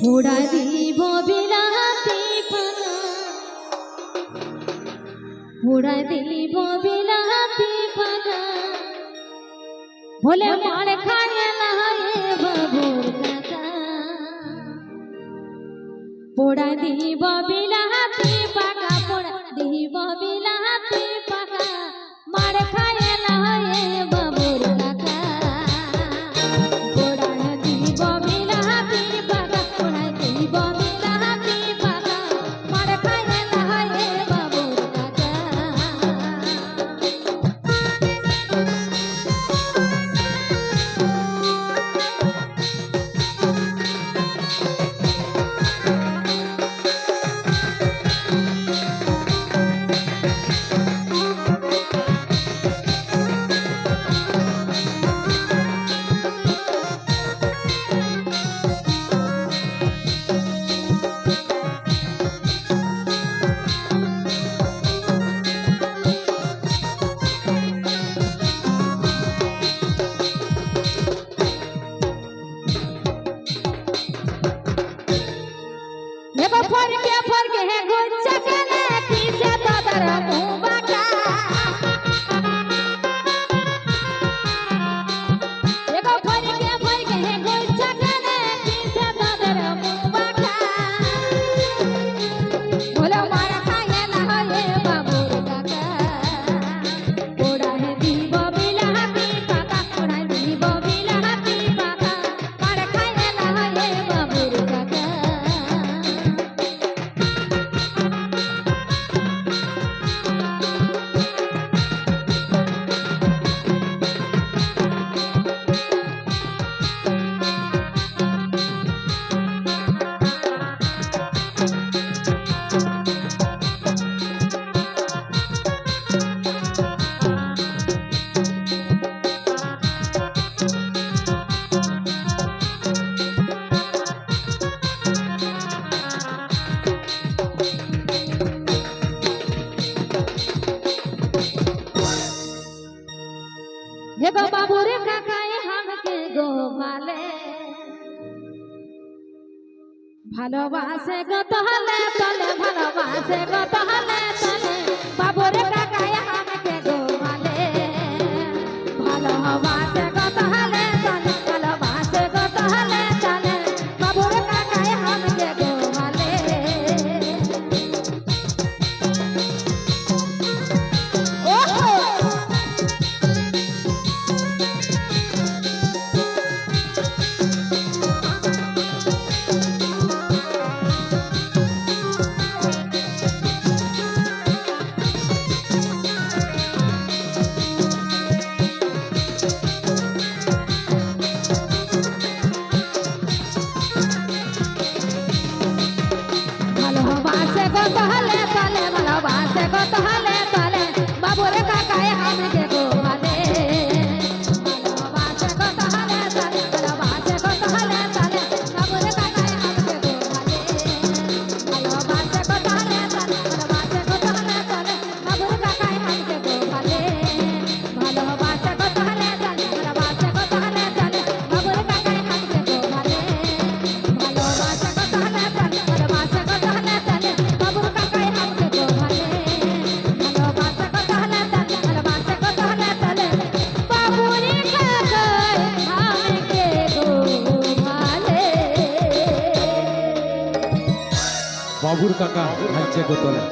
পোড়া দিব বিলাতে পানা দিব বিলাতে ভোলে মার খায় না রে বাবুর কাকা পোড়া দিব বিলাতে পানা देखो फर के फर के है गुड देखो बाबू रे काकाए हमके गो माले। भलोबासे गो तोले तोले भलोबासे गो तोले तोले बाबू रे काकाए हमके गो माले। भलोबासे तोहले तले मनवा से को বাবুর কাকা ভাইজে গোতলে।